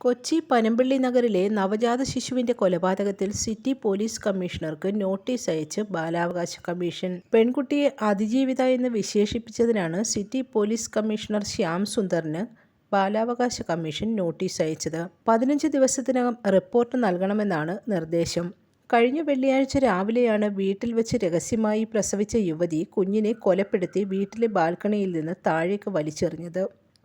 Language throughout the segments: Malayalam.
കൊച്ചി പനമ്പള്ളി നഗറിലെ നവജാത ശിശുവിന്റെ കൊലപാതകത്തിൽ സിറ്റി പോലീസ് കമ്മീഷണർക്ക് നോട്ടീസ് അയച്ച് ബാലാവകാശ കമ്മീഷൻ. പെൺകുട്ടിയെ അതിജീവിത എന്ന് വിശേഷിപ്പിച്ചതിനാണ് സിറ്റി പോലീസ് കമ്മീഷണർ ശ്യാം സുന്ദറിന് ബാലാവകാശ കമ്മീഷൻ നോട്ടീസ് അയച്ചത്. പതിനഞ്ച് ദിവസത്തിനകം റിപ്പോർട്ട് നൽകണമെന്നാണ് നിർദ്ദേശം. കഴിഞ്ഞ വെള്ളിയാഴ്ച രാവിലെയാണ് വീട്ടിൽ വെച്ച് രഹസ്യമായി പ്രസവിച്ച യുവതി കുഞ്ഞിനെ കൊലപ്പെടുത്തി വീട്ടിലെ ബാൽക്കണിയിൽ നിന്ന് താഴേക്ക് വലിച്ചെറിഞ്ഞത്.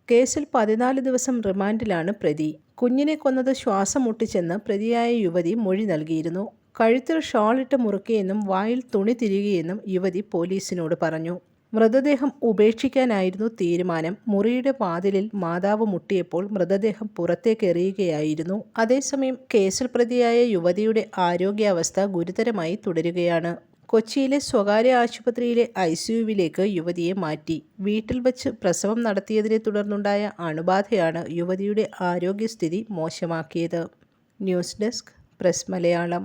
കേസിൽ പതിനാല് ദിവസം റിമാൻഡിലാണ് പ്രതി. കുഞ്ഞിനെ കൊന്നത് ശ്വാസം മുട്ടിച്ചെന്ന് പ്രതിയായ യുവതി മൊഴി നൽകിയിരുന്നു. കഴുത്തിൽ ഷാളിട്ട് മുറുക്കിയെന്നും വായിൽ തുണി തിരികെയെന്നും യുവതി പോലീസിനോട് പറഞ്ഞു. മൃതദേഹം ഉപേക്ഷിക്കാനായിരുന്നു തീരുമാനം. മുറിയുടെ വാതിലിൽ മാതാവ് മുട്ടിയപ്പോൾ മൃതദേഹം പുറത്തേക്ക് എറിയുകയായിരുന്നു അതേസമയം കേസിൽ പ്രതിയായ യുവതിയുടെ ആരോഗ്യാവസ്ഥ ഗുരുതരമായി തുടരുകയാണ്. കൊച്ചിയിലെ സ്വകാര്യ ആശുപത്രിയിലെ ഐ സിയുവിലേക്ക് യുവതിയെ മാറ്റി. വീട്ടിൽ വച്ച് പ്രസവം നടത്തിയതിനെ തുടർന്നുണ്ടായ അണുബാധയാണ് യുവതിയുടെ ആരോഗ്യസ്ഥിതി മോശമാക്കിയത്. News desk press Malayalam.